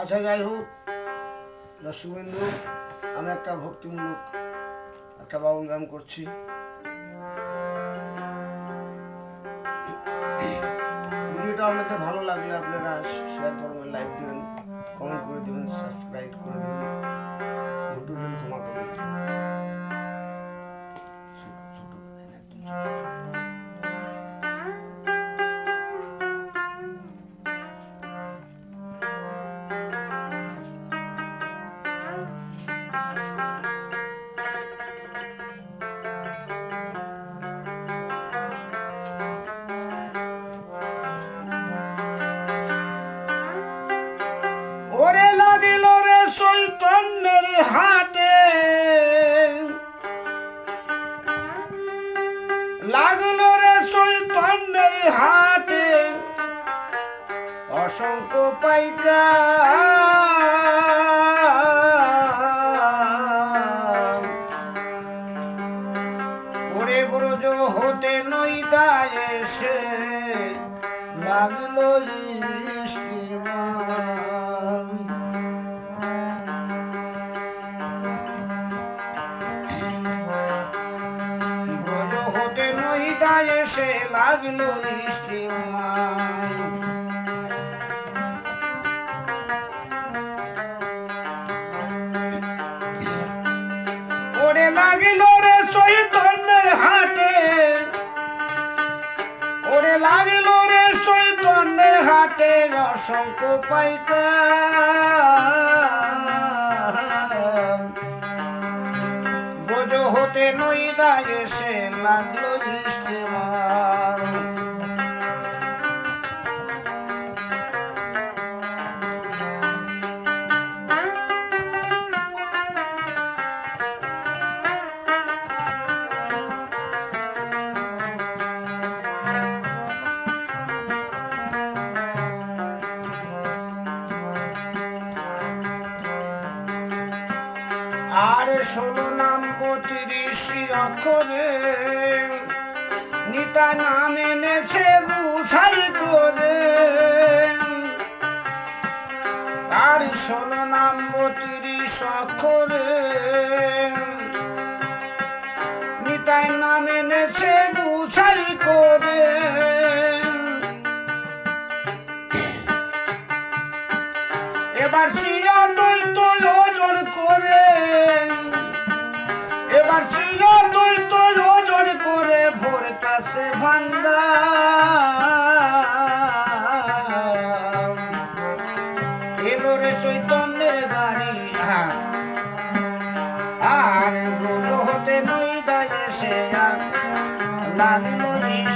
আচ্ছা যাই হোক দর্শকবিন্দু আমি একটা ভক্তিমূলক একটা বাউল গান করছি। ভিডিওটা আপনাদের ভালো লাগলে আপনারা শেয়ার করবেন লাইক দেবেন কমেন্ট করে দেবেন সাবস্ক্রাইব করে দেবেন। ক্ষমা করবেন অসংখ্য পাইকা ওরে ব্রজ হতে নইদায় এসে লাগল লাগল ওরে লাগিল রে চৈতন্যের হাটে। ওরে লাগিল রে চৈতন্যের হাটে অসংখ্য পাইকা বোঝ হতে নইদা এসে লাগল ইস্তেমার আর ষোলো নাম বত্রিশ অক্ষরে নিতা নাম এনেছে, বুঝাই করে। আর ষোলো নাম বত্রিশ অক্ষরে নিতাই নাম এনেছে, বুঝাই করে। এবার চিরা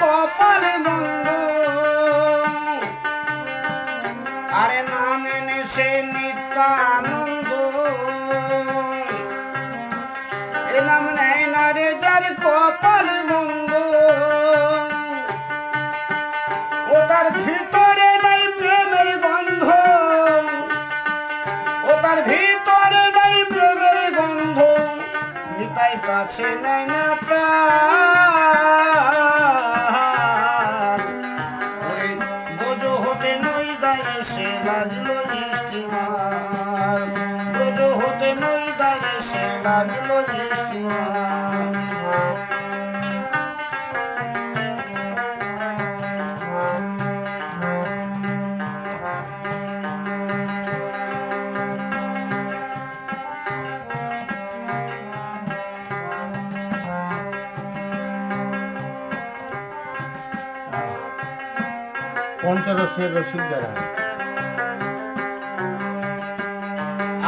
কপাল বন্ধ। আরে নামে নেশে নিতানন্দ এ নাম নেয় না রে যার কপাল বন্ধ। ও তার ভিতরে নাই প্রেমের গন্ধ। ও তার ভিতরে নাই প্রেমের গন্ধ। নিতাই কাছে নাই না তার সে লাগল স্টিমার বোঝো হতে দায়ে সে লাগল স্টিমার পঞ্চরসের রসিক যারা।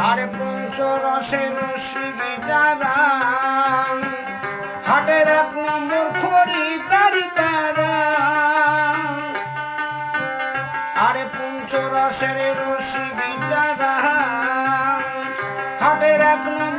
আর পঞ্চরসের শিবি দাদান হাটের এক নম্বর খড়ি তারি তারা পঞ্চ রসের শিবি দাদান হাটের এক নম্বর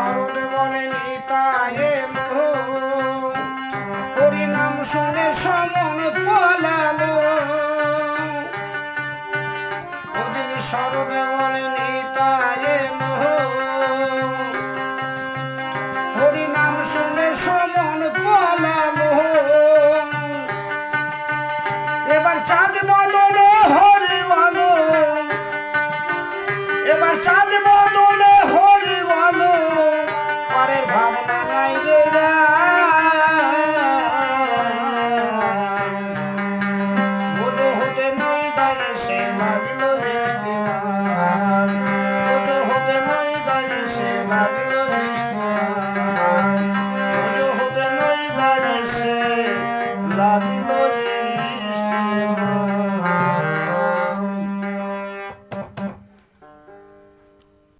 স্মরণ মনে নিতায়ে পরিণাম শুনে সমনে পলালো। ওদিন স্মরণ মনে নিতায়ে